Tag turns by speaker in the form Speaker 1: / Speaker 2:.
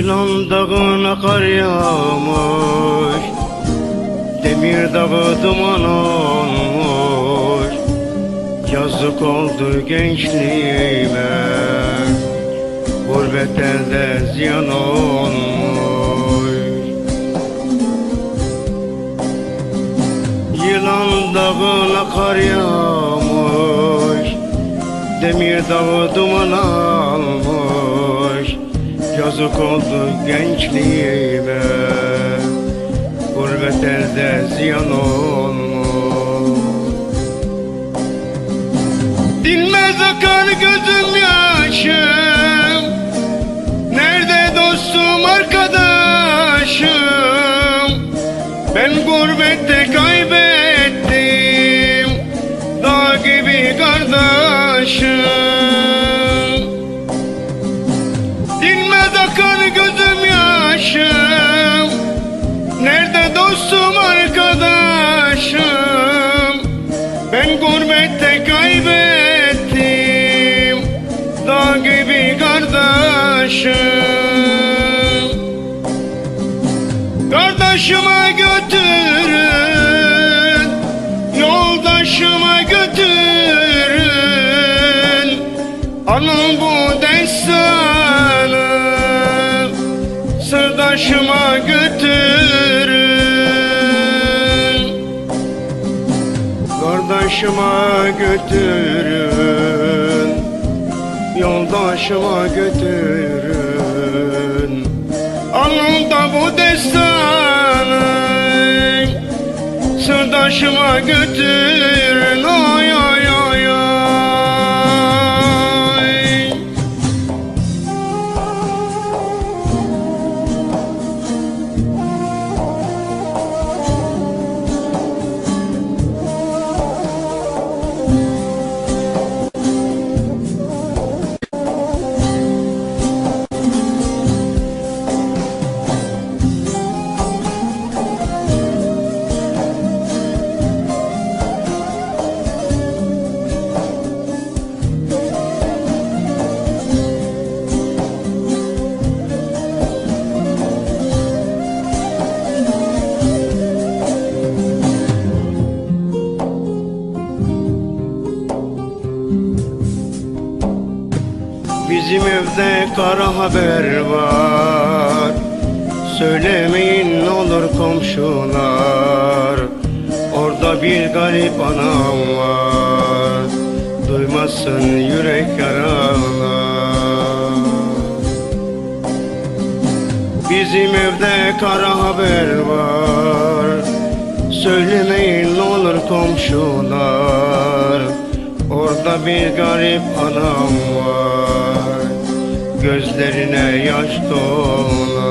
Speaker 1: Yılan dağına kar yağmış Demir dağı duman olmuş. Yazık oldu gençliğime Gurbet elde ziyan olmuş. Yılan dağına kar yağmış Demir dağı duman Yazık oldu gençliğime. Gurbet elde ziyan olmuş. Dinmez akar gözüm yaşım. Nerede dostum arkadaşım? Ben gurbette kaybettim dostum arkadaşım. Ben gurbette kaybettim. Dağ gibi kardeşim. Kardeşime götürün. Yoldaşıma götürün. Anıl bu destanı. Sırdaşıma götürün Kardeşime götürün Yoldaşıma götürün. Anında bu destanı Sırdaşıma götürün Bizim evde kara haber var. Söylemeyin olur komşular. Orada bir garip anam var. Duymasın yürek yaralar. Bizim evde kara haber var. Söylemeyin olur komşular Orada bir garip anam var. Gözlerine yaş dolar